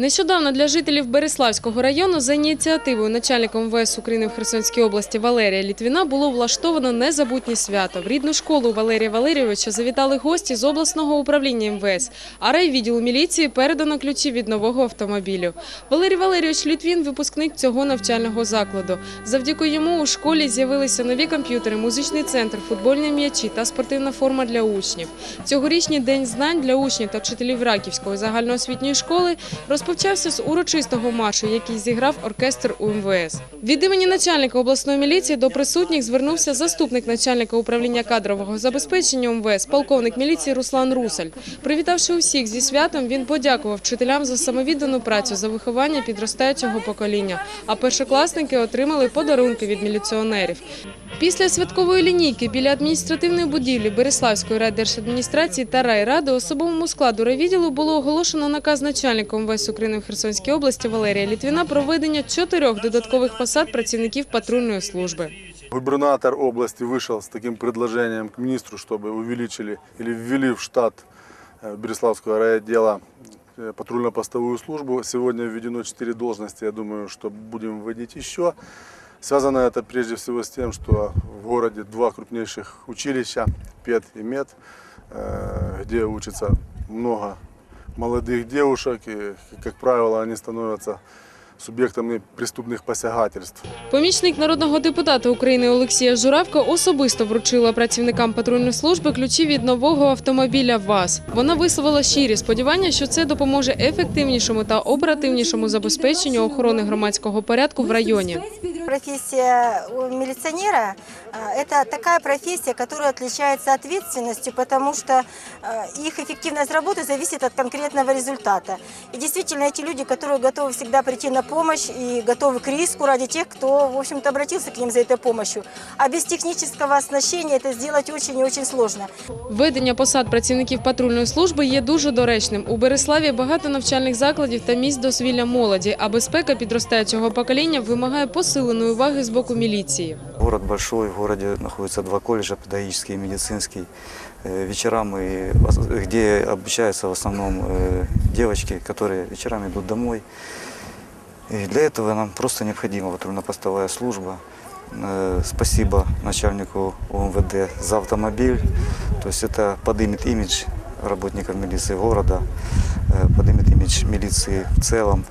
Нещодавно для жителів Береславського району за ініціативою начальника МВС України в Херсонській області Валерія Літвіна було влаштовано незабутнє свято. В рідну школу Валерія Валерійовича завітали гості з обласного управління МВС, а райвідділу міліції передано ключі від нового автомобілю. Валерій Валерійович Літвін – випускник цього навчального закладу. Завдяки йому у школі з'явилися нові комп'ютери, музичний центр, футбольні м'ячі та спортивна форма для учнів. Цьогорічний день знань для учнів та вчителів Раківської загальноосвітньої школи розпочався з урочистого маршу, який зіграв оркестр УМВС. Від імені начальника обласної міліції до присутніх звернувся заступник начальника управління кадрового забезпечення УМВС, полковник міліції Руслан Русаль. Привітавши усіх зі святом, він подякував вчителям за самовіддану працю за виховання підростаючого покоління. А першокласники отримали подарунки від міліціонерів. Після святкової лінійки біля адміністративної будівлі Береславської райдержадміністрації та райради особовому складу райвідділу було оголошено наказ начальника МВС України в Херсонській області Валерія Літвіна про введення чотирьох додаткових посад працівників патрульної служби. Губернатор области вышел с таким предложением к министру, чтобы увеличили или ввели в штат э, Береславского райотдела э, патрульно-постовую службу. Сегодня введено 4 должности, я думаю, что будем вводить еще. Связано это прежде всего с тем, что в городе два крупнейших училища, ПЕД и МЕД, э, где учится много молодых девушек, и, как правило, они становятся субъектами преступных посягательств. Помічник народного депутата України Олексія Журавка особисто вручила працівникам патрульної служби ключі від нового автомобіля ВАЗ. Вона висловила щирі сподівання, що це допоможе ефективнішому та оперативнішому забезпеченню охорони громадського порядку в районі. Профессия у милиционера – это такая профессия, которая отличается ответственностью, потому что э, их эффективность работы зависит от конкретного результата. И действительно, эти люди, которые готовы всегда прийти на помощь и готовы к риску ради тех, кто, в общем-то, обратился к ним за этой помощью. А без технического оснащения это сделать очень и очень сложно. Введення посад працівників патрульної служби є дуже доречним. У Береславі багато навчальних закладів та місць дозвілля молоді, а безпека підростаючого покоління вимагає посиленої уваги з боку міліції. Город большой, в городе находятся два колледжа, педагогический и медицинский. Э, Вечерам, и вос- где обучаются в основном э, девочки, которые вечерами идут домой. И для этого нам просто необходима патрульно-постовая служба. Э, Спасибо начальнику ОМВД за автомобиль. То есть это поднимет имидж работников милиции города, э, поднимет имидж милиции в целом.